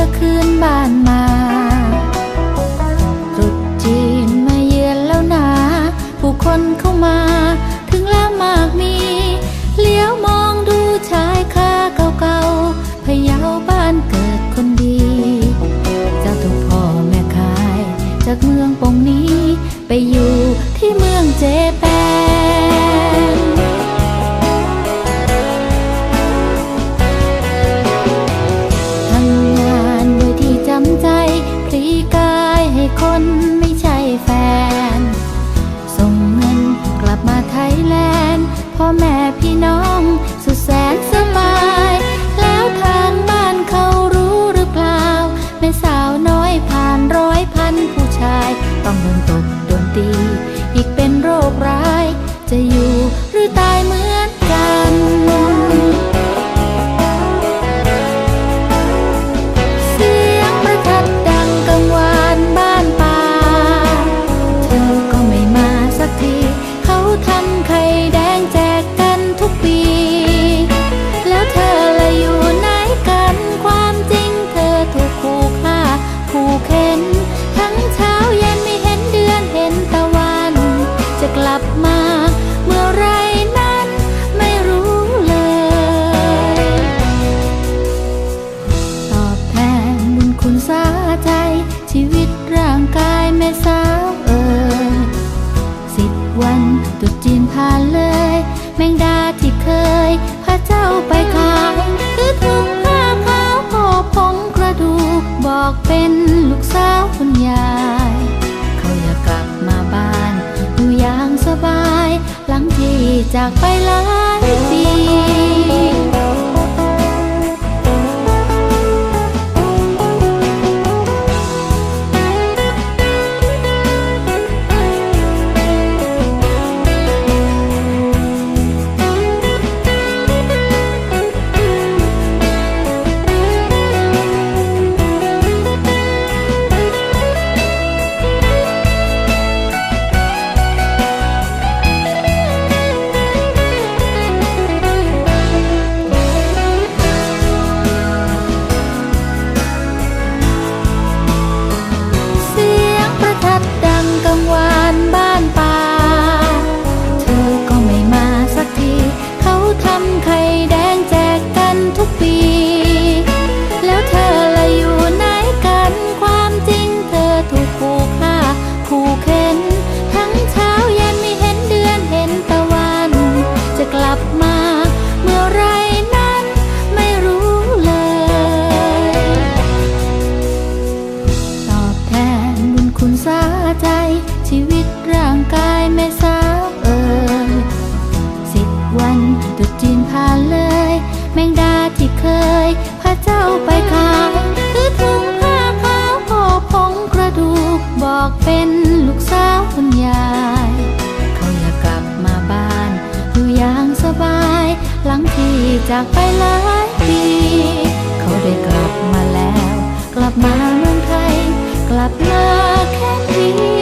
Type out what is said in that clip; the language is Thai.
ธอคืนบ้านมาตรุษจีนมาเยือนแล้วนา ผู้คนเข้ามาถึงแล้วมากมี เลี้ยวมองดูชายคาเก่าๆพยาวบ้านเกิดคนดีจ้าทุกพ่อแม่คาย จากเมืองปงนี้ ไปอยู่ที่เมืองเจแป ต้องโดนตกโดนตี อีกเป็นโรคร้าย จะอยู่หรือตายมือ กลับมา เมื่อไรนั้นไม่รู้เลย ตอบแทนบุญคุณสาใจ ชีวิตร่างกายแม่สาวเอ๋ยสิบวันตุดจีนผ่านเลย แมงดาที่เคยพระเจ้าไปขายคือถุงผ้าขาวห่อผงกระดูกบอกเป็นลูกสาว acuerdas? จากไปหลายปี เขาได้กลับมาแล้ว กลับมาเมืองไทย กลับมาแค่ที